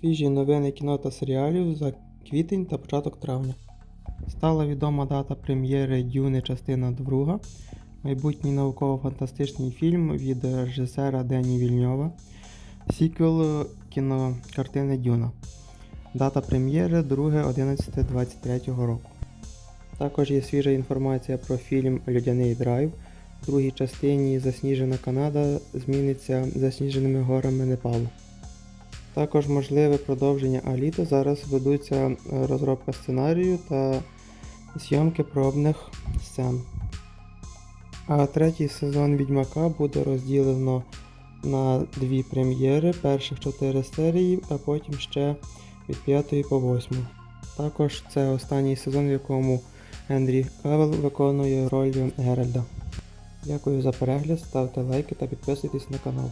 Свіжі новини кіно та серіалів за квітень та початок травня. Стала відома дата прем'єри Дюни частина 2, майбутній науково-фантастичний фільм від режисера Дені Вільньова, сіквел кінокартини Дюна. Дата прем'єри 2.11.23 року. Також є свіжа інформація про фільм Людяний драйв. В другій частині Засніжена Канада зміниться засніженими горами Непалу. Також можливе продовження Аліто. Зараз ведуться е, розробка сценарію та зйомки пробних сцен. А третій сезон Відьмака буде розділено на дві прем'єри, перших чотири серії, а потім ще від 5 по 8. Також це останній сезон, в якому Ендрі Кавел виконує роль Геральда. Дякую за перегляд, ставте лайки та підписуйтесь на канал.